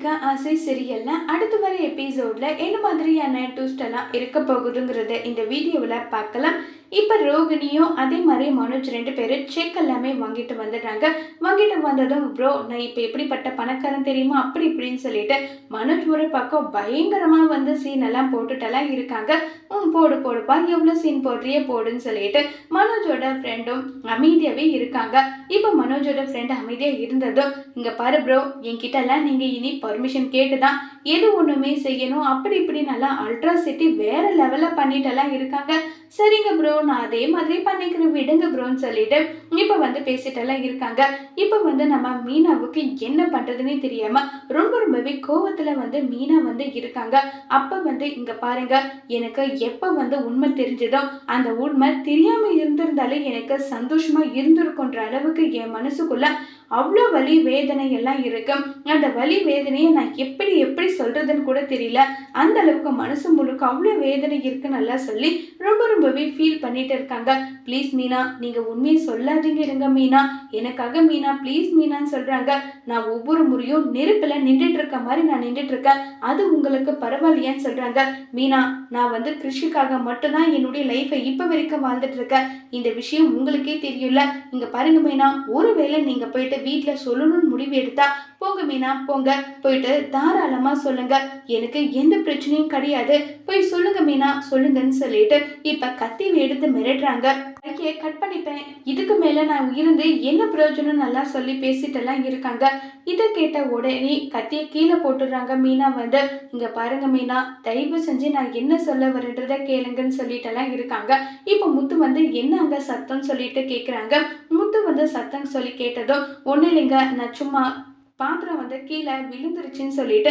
காதலிக்க ஆசை சரியல்ல அடுத்த வர எபிசோட்ல என்ன மாதிரியான டூஸ்டெல்லாம் இருக்க போகுதுங்கிறத இந்த வீடியோவில் பார்க்கலாம். இப்போ ரோகிணியும் அதே மாதிரி மனோஜ் ரெண்டு பேரும் செக் எல்லாமே வாங்கிட்டு வந்துடுறாங்க வாங்கிட்டு வந்ததும் ப்ரோ நான் இப்போ எப்படிப்பட்ட பணக்காரன் தெரியுமா? அப்படி இப்படின்னு சொல்லிட்டு மனோஜ் ஒரு பக்கம் பயங்கரமாக வந்து சீன் எல்லாம் போட்டுட்டெல்லாம் இருக்காங்க. ம் போடு போடுப்பா. எவ்வளோ சீன் போடுறியே போடுன்னு சொல்லிட்டு மனோஜோட ஃப்ரெண்டும் அமைதியாகவே இருக்காங்க. இப்போ மனோஜோட ஃப்ரெண்ட் அமைதியாக இருந்ததும் இங்கே பாரு ப்ரோ என்கிட்டலாம் நீங்கள் இனி பர்மிஷன் கேட்டு தான் எது ஒன்றுமே செய்யணும். அப்படி இப்படி நல்லா அல்ட்ரா சிட்டி வேறு லெவலில் பண்ணிட்டெல்லாம் இருக்காங்க. சரிங்க ப்ரோ நான் அதே மாதிரி பண்ணிக்கிறேன் விடுங்க ப்ரோன்னு சொல்லிட்டு இப்போ வந்து பேசிட்டெல்லாம் இருக்காங்க. இப்போ வந்து நம்ம மீனாவுக்கு என்ன பண்ணுறதுன்னே தெரியாமல் ரொம்ப ரொம்பவே கோவத்தில் வந்து மீனா வந்து இருக்காங்க. அப்போ வந்து இங்கே பாருங்க எனக்கு எப்போ வந்து உண்மை தெரிஞ்சதோ அந்த உண்மை தெரியாமல் இருந்திருந்தாலே எனக்கு சந்தோஷமாக இருந்திருக்குன்ற அளவுக்கு என் மனசுக்குள்ள அவ்வளோ வலி வேதனை எல்லாம் இருக்கு. அந்த வலி வேதனையை நான் எப்படி எப்படி சொல்றதுன்னு கூட தெரியல. அந்த அளவுக்கு மனசு முழுக்க அவ்வளோ வேதனை இருக்குன்னு நல்லா சொல்லி ரொம்ப ரொம்பவே ஃபீல் பண்ணிட்டு இருக்காங்க. ப்ளீஸ் மீனா நீங்க உண்மையை சொல்லாதீங்க இருங்க மீனா. எனக்காக மீனா ப்ளீஸ் மீனான்னு சொல்றாங்க. நான் ஒவ்வொரு முறையும் நெருப்பில் நின்றுட்டு இருக்க மாதிரி நான் நின்றுட்டு இருக்கேன். அது உங்களுக்கு பரவாயில்லையான்னு சொல்றாங்க. மீனா நான் வந்து கிருஷிக்காக மட்டும்தான் என்னுடைய லைஃப்பை இப்போ வரைக்கும் வாழ்ந்துட்டு இருக்கேன். இந்த விஷயம் உங்களுக்கே தெரியும்ல. இங்க பாருங்க மீனா ஒருவேளை நீங்க போயிட்டு வீட்டில் சொல்லணும்னு முடிவு எடுத்தா போங்க மீனா போங்க. போயிட்டு தாராளமாக சொல்லுங்க. எனக்கு எந்த பிரச்சனையும் கிடையாது. போய் சொல்லுங்க மீனா சொல்லுங்கன்னு சொல்லிட்டு இப்போ கத்தி எடுத்து மிரட்டுறாங்க. கையை கட் பண்ணிப்பேன். இதுக்கு மேலே நான் இருந்து என்ன பிரயோஜனம் நல்லா சொல்லி பேசிட்டெல்லாம் இருக்காங்க. இதை கேட்ட உடனே கத்தியை கீழே போட்டுடுறாங்க மீனா வந்து. இங்கே பாருங்க மீனா தயவு செஞ்சு நான் என்ன சொல்ல வரேன்றதை கேளுங்கன்னு சொல்லிட்டெல்லாம் இருக்காங்க. இப்போ முத்து வந்து என்ன அங்கே சத்தம் சொல்லிட்டு கேட்குறாங்க முத்து வந்து சத்தம் சொல்லி கேட்டதும் ஒன்றும் இல்லைங்க நான் சும்மா பாத்திரம் வந்து கீழே விழுந்துருச்சுன்னு சொல்லிட்டு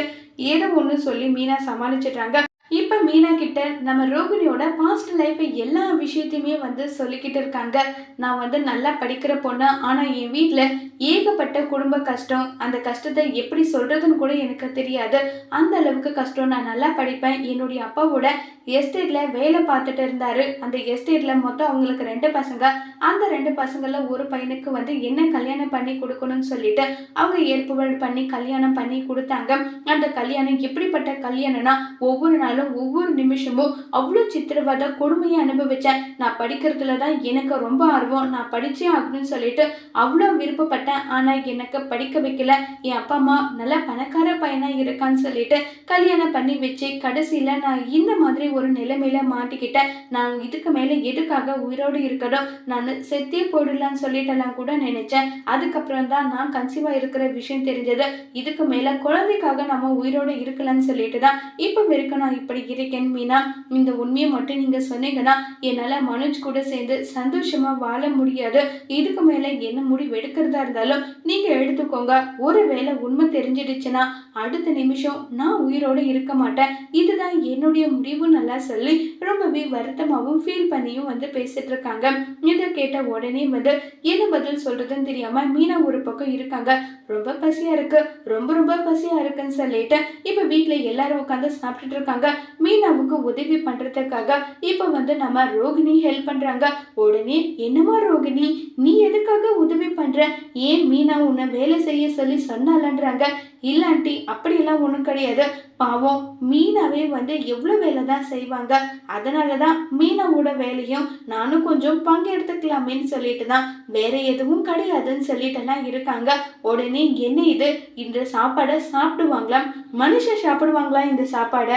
ஏதோ ஒன்று சொல்லி மீனா சமாளிச்சிடுறாங்க. இப்போ மீனா கிட்ட நம்ம ரோகிணியோட பாஸ்ட் லைஃப் எல்லா விஷயத்தையுமே வந்து சொல்லிக்கிட்டு இருக்காங்க. நான் வந்து நல்லா படிக்கிற பொண்ணு ஆனால் என் வீட்டில் ஏகப்பட்ட குடும்ப கஷ்டம். அந்த கஷ்டத்தை எப்படி சொல்கிறதுன்னு கூட எனக்கு தெரியாது. அந்த அளவுக்கு கஷ்டம் நான் நல்லா படிப்பேன். என்னுடைய அப்பாவோட எஸ்டேட்டில் வேலை பார்த்துட்டு இருந்தார். அந்த எஸ்டேட்டில் மொத்தம் அவங்களுக்கு ரெண்டு பசங்க. அந்த ரெண்டு பசங்களில் ஒரு பையனுக்கு வந்து என்ன கல்யாணம் பண்ணி கொடுக்கணும்னு சொல்லிட்டு அவங்க ஏற்பாடு பண்ணி கல்யாணம் பண்ணி கொடுத்தாங்க. அந்த கல்யாணம் எப்படிப்பட்ட கல்யாணம்னா ஒவ்வொரு நாளும் ஒவ்வொரு நிமிஷமும் அவ்வளோ சித்திரவதை கொடுமையை அனுபவித்தேன் நான் படிக்கிறதுல தான் எனக்கு ரொம்ப ஆர்வம். நான் படித்தே ஆகணும்னு சொல்லிட்டு அவ்வளோ விருப்பப்பட்டேன் ஆனால் எனக்கு படிக்க வைக்கல. என் அப்பா அம்மா நல்ல பணக்கார பையனாக இருக்கான்னு சொல்லிட்டு கல்யாணம் பண்ணி வச்சு கடைசியில் நான் இந்த மாதிரி ஒரு நிலைமையில மாட்டிக்கிட்டேன். நான் இதுக்கு மேலே எதுக்காக உயிரோடு இருக்கணும்? நான் செத்தே போயிடலான்னு சொல்லிட்டெல்லாம் கூட நினைச்சேன். அதுக்கப்புறம் தான் நான் கன்சீவாக இருக்கிற விஷயம் தெரிஞ்சது. இதுக்கு மேலே குழந்தைக்காக நம்ம உயிரோடு இருக்கலாம்னு சொல்லிட்டு தான் இப்போ வரைக்கும் நான் இப்படி இருக்கேன் மீனா. இந்த உண்மையை மட்டும் நீங்கள் சொன்னீங்கன்னா என்னால் மனோஜ் கூட சேர்ந்து சந்தோஷமாக வாழ முடியாது. இதுக்கு மேலே என்ன முடிவு எடுக்கிறதா இருந்தாலும் நீங்கள் எடுத்துக்கோங்க. ஒருவேளை உண்மை தெரிஞ்சிடுச்சுன்னா அடுத்த நிமிஷம் நான் உயிரோடு இருக்க மாட்டேன். இதுதான் என்னுடைய முடிவு நல்லா சொல்லி ரொம்பவே வருத்தமாகவும் ஃபீல் பண்ணியும் வந்து பேசிட்டு இருக்காங்க. இதை கேட்ட உடனே வந்து என்ன பதில் சொல்றதுன்னு தெரியாம மீனா ஒரு பக்கம் இருக்காங்க. ரொம்ப பசியா இருக்கு. ரொம்ப ரொம்ப பசியா இருக்குன்னு சொல்லிட்டு இப்ப வீட்டுல எல்லாரும் உட்காந்து சாப்பிட்டுட்டு இருக்காங்க. மீனாவுக்கு உதவி பண்றதுக்காக இப்ப வந்து நம்ம ரோகிணி ஹெல்ப் பண்றாங்க. உடனே என்னமா ரோகிணி? நீ எதுக்காக உதவி பண்ற? ஏன் மீனா உன்னை வேலை செய்ய சொல்லி சொன்னாலன்றாங்க இல்லாட்டி அப்படியெல்லாம் ஒன்றும் கிடையாது. பாவம் மீனாவே வந்து எவ்வளோ வேலை தான் செய்வாங்க. அதனால தான் மீனாவோட வேலையும் நானும் கொஞ்சம் பங்கெடுத்துக்கலாமேன்னு சொல்லிட்டு தான் வேற எதுவும் கிடையாதுன்னு சொல்லிட்டுலாம் இருக்காங்க. உடனே என்ன இது? இந்த சாப்பாடை சாப்பிடுவாங்களாம்? மனுஷன் சாப்பிடுவாங்களா இந்த சாப்பாடை?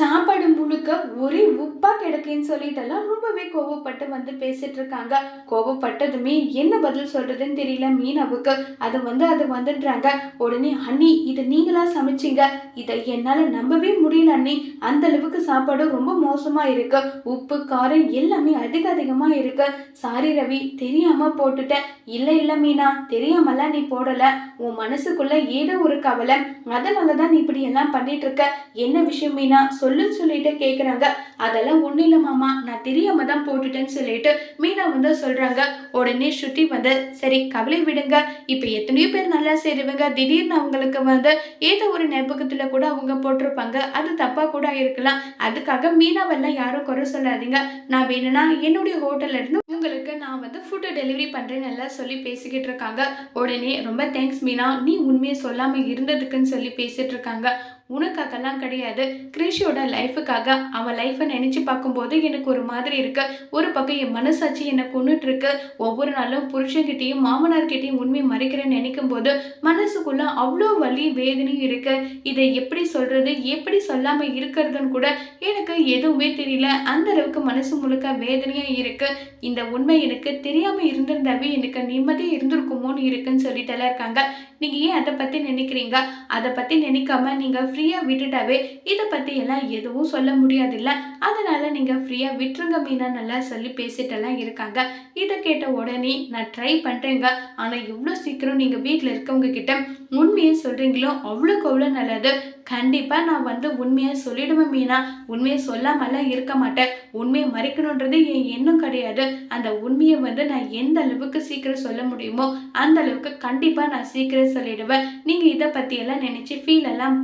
சாப்பாடு முழுக்க ஒரே உப்பா கிடக்குன்னு சொல்லிட்டெல்லாம் ரொம்பவே கோவப்பட்டு வந்து பேசிட்டு இருக்காங்க. கோவப்பட்டதுமே என்ன பதில் சொல்றதுன்னு தெரியல மீனவுக்கு. அது வந்து அது வந்துடுறாங்க உடனே அண்ணி இதை நீங்களா சமைச்சிங்க? இதை என்னால நம்பவே முடியல அண்ணி. அந்த அளவுக்கு சாப்பாடு ரொம்ப மோசமா இருக்கு. உப்பு காரம் எல்லாமே அதிக அதிகமா இருக்கு. சாரி ரவி தெரியாம போட்டுட்டேன். இல்லை இல்லை மீனா தெரியாமலாம் நீ போடல. உன் மனசுக்குள்ள ஏதோ ஒரு கவலை. அதனாலதான் நீ இப்படி எல்லாம் பண்ணிட்டு இருக்க. என்ன விஷயம் மீனா? சொல்லுன்னு சொல்லிட்டு கேட்குறாங்க அதெல்லாம் ஒன்றும் இல்லை மாமா. நான் தெரியாம தான் போட்டுட்டேன்னு சொல்லிட்டு மீனா வந்து சொல்கிறாங்க உடனே ஸ்ருதி வந்து சரி கவலை விடுங்க. இப்போ எத்தனையோ பேர் நல்லா செய்றவங்க திடீர்னு அவங்களுக்கு வந்து ஏதோ ஒரு ஞாபகத்தில் கூட அவங்க போட்டிருப்பாங்க. அது தப்பாக கூட இருக்கலாம். அதுக்காக மீனாவெல்லாம் யாரும் குறை சொல்லாதீங்க. நான் வேணும்னா என்னுடைய ஹோட்டல்ல இருந்து உங்களுக்கு நான் வந்து ஃபுட்டை டெலிவரி பண்ணுறேன்னு எல்லாம் சொல்லி பேசிக்கிட்டு இருக்காங்க. உடனே ரொம்ப தேங்க்ஸ் மீனா. நீ உண்மையை சொல்லாமல் இருந்ததுக்குன்னு சொல்லி பேசிகிட்டு இருக்காங்க. உனக்காகலாம் கிடையாது. கிரிஷியோட லைஃபுக்காக அவன் லைஃப்பை நினச்சி பார்க்கும்போது எனக்கு ஒரு மாதிரி இருக்கு. ஒரு பக்கம் என் மனசாட்சி என்னை கொண்டுட்டு இருக்கு. ஒவ்வொரு நாளும் புருஷன்கிட்டையும் மாமனார்கிட்டையும் உண்மை மறைக்கிறேன்னு நினைக்கும் போது மனசுக்குள்ள அவ்வளோ வலி வேதனையும் இருக்கு. இதை எப்படி சொல்றது எப்படி சொல்லாமல் இருக்கிறதுன்னு கூட எனக்கு எதுவுமே தெரியல. அந்த அளவுக்கு மனசு முழுக்க வேதனையா இருக்கு. இந்த உண்மை எனக்கு தெரியாமல் இருந்திருந்தாவே எனக்கு நிம்மதியாக இருந்திருக்குமோன்னு இருக்குன்னு சொல்லிட்டுலாம் இருக்காங்க. நீங்கள் ஏன் அதை பற்றி நினைக்கிறீங்க? அதை பற்றி நினைக்காம நீங்கள் ஃப்ரீயாக விட்டுட்டாவே இதை பற்றி எல்லாம் எதுவும் சொல்ல முடியாதில்ல. அதனால் நீங்கள் ஃப்ரீயாக விட்டுருங்க மீனா நல்லா சொல்லி பேசிட்டெல்லாம் இருக்காங்க. இதை கேட்ட உடனே நான் ட்ரை பண்ணுறேங்க ஆனால் இவ்வளோ சீக்கிரம் நீங்கள் வீட்டில் இருக்கவங்க கிட்ட உண்மையை சொல்கிறீங்களோ அவ்வளோக்கு அவ்வளோ நல்லது. கண்டிப்பாக நான் வந்து உண்மையை சொல்லிடுவேன் மீனா. உண்மையை சொல்லாமலாம் இருக்க மாட்டேன். உண்மையை மறைக்கணுன்றது என் எண்ணம் கிடையாது. அந்த உண்மையை வந்து நான் எந்த அளவுக்கு சீக்கிரம் சொல்ல முடியுமோ அந்த அளவுக்கு கண்டிப்பாக நான் சீக்கிரம் சொல்லிடுவேன். நீங்கள் இதை பற்றியெல்லாம் நினச்சி ஃபீல் எல்லாம்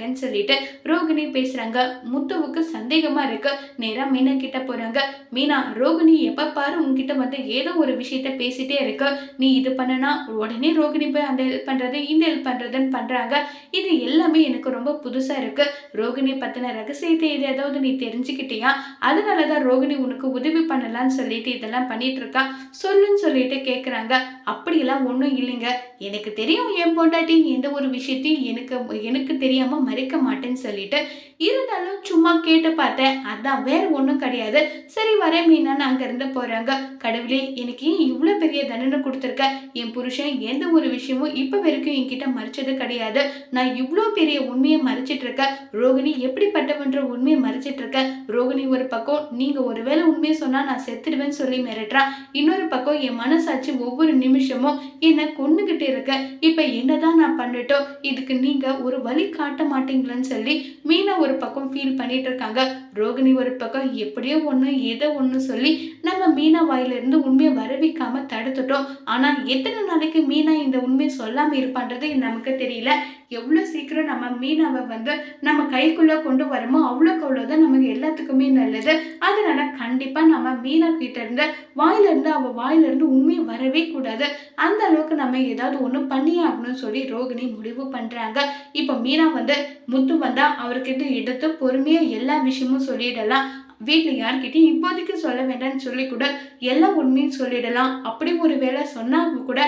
பண்ணாதீங்கன்னு சொல்லிட்டு ரோகிணி பேசுகிறாங்க முத்துவுக்கு சந்தேகமாக இருக்கு. நேராக மீனா கிட்ட போகிறாங்க மீனா ரோகிணி எப்போ பாரு உங்ககிட்ட வந்து ஏதோ ஒரு விஷயத்த பேசிட்டே இருக்கு. நீ இது பண்ணனா உடனே ரோகிணி போய் அந்த ஹெல்ப் பண்ணுறது இந்த ஹெல்ப் பண்ணுறதுன்னு பண்ணுறாங்க இது எல்லாமே எனக்கு ரொம்ப புதுசாக இருக்கு. ரோகிணி பற்றின ரகசியத்தை இது ஏதாவது நீ தெரிஞ்சுக்கிட்டியா? அதனால தான் ரோகிணி உனக்கு உதவி பண்ணலான்னு சொல்லிட்டு இதெல்லாம் பண்ணிட்டு இருக்கா. சொல்லுன்னு சொல்லிட்டு கேட்குறாங்க அப்படியெல்லாம் ஒன்றும் இல்லைங்க. எனக்கு தெரியும் என் பொண்டாட்டி எந்த ஒரு விஷயத்தையும் எனக்கு எனக்கு தெரியாமல் மறைக்க மாட்டேன்னு சொல்லிட்டு இருந்தாலும் சும்மா கேட்டு பார்த்தேன். அதான் வேற ஒன்றும் கிடையாது. சரி வரேன் மீனான்னு அங்கேருந்து போகிறாங்க கடவுளே எனக்கு ஏன் இவ்வளோ பெரிய தண்டனை கொடுத்துருக்க? என் புருஷன் எந்த ஒரு விஷயமும் இப்போ வரைக்கும் என்கிட்ட மறைச்சது கிடையாது. நான் இவ்வளோ பெரிய உண்மையை மறைச்சிட்டு இருக்கேன் ரோகிணி எப்படிப்பட்டவன்ற உண்மையை மறைச்சிட்டு இருக்கேன் ரோகிணி ஒரு பக்கம் நீங்கள் ஒருவேளை உண்மையை சொன்னால் நான் செத்துடுவேன்னு சொல்லி மிரட்டுறான் இன்னொரு பக்கம் என் மனசாட்சி ஒவ்வொரு நிமிஷமும் என்னை கொண்டுகிட்டு இருக்க. இப்போ என்னதான் நான் பண்ணட்டும் இதுக்கு நீங்கள் ஒரு வழி காட்ட மாட்டீங்களேன்னு சொல்லி மீனா ஒரு பக்கம் ஃபீல் பண்ணிட்டு இருக்காங்க ரோகிணி ஒரு பக்கம் எப்படியோ ஒன்று ஏதோ ஒன்று சொல்லி நம்ம மீனா வாயிலிருந்து உண்மையை வரவிக்காம தடுத்துட்டோம். ஆனால் எத்தனை நாளைக்கு மீனா இந்த உண்மையை சொல்லாமல் இருப்பான்றது நமக்கு தெரியல. எவ்வளோ சீக்கிரம் நம்ம மீனவை வந்து நம்ம கைக்குள்ளே கொண்டு வரமோ அவ்வளோக்கு அவ்வளோதான் நமக்கு எல்லாத்துக்குமே நல்லது. அதனால கண்டிப்பாக நம்ம மீனா கிட்டேருந்து வாயிலிருந்து அவள் வாயிலிருந்து உண்மையை வரவே கூடாது. அந்த அளவுக்கு நம்ம ஏதாவது ஒன்று பண்ணியே ஆகணும்னு சொல்லி ரோகிணி முடிவு பண்ணுறாங்க இப்போ மீனா வந்து முத்து வந்தால் அவர்கிட்ட எடுத்து பொறுமையாக எல்லா விஷயமும் சொல்லிடலாம். வீட்டில் யார்கிட்டையும் இப்போதைக்கு சொல்ல வேண்டாம்னு சொல்லி கூட எல்லா உண்மையும் சொல்லிடலாம். அப்படி ஒரு வேளை சொன்னாங்க கூட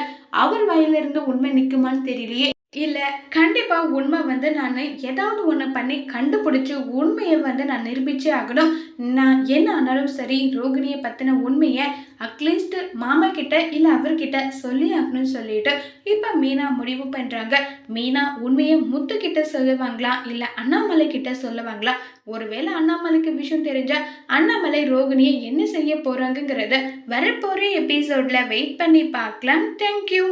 அவர் வாயிலிருந்து உண்மை நிற்குமான்னு தெரியலையே. இல்லை கண்டிப்பாக உண்மை வந்து நான் ஏதாவது ஒன்று பண்ணி கண்டுபிடிச்சி உண்மையை வந்து நான் நிரூபித்தே ஆகணும். நான் என்ன ஆனாலும் சரி ரோகிணியை பற்றின உண்மையை அட்லீஸ்ட் மாமா கிட்ட இல்லை அவர்கிட்ட சொல்லி ஆகணும்னு சொல்லிட்டு இப்போ மீனா முடிவு பண்ணுறாங்க மீனா உண்மையை முத்துக்கிட்ட சொல்லுவாங்களா இல்லை அண்ணாமலை கிட்ட சொல்லுவாங்களா? ஒருவேளை அண்ணாமலைக்கு விஷயம் தெரிஞ்சால் அண்ணாமலை ரோகிணியை என்ன செய்ய போகிறாங்கங்கிறத வரப்போகிற எபிசோடில் வெயிட் பண்ணி பார்க்கலாம். தேங்க்யூ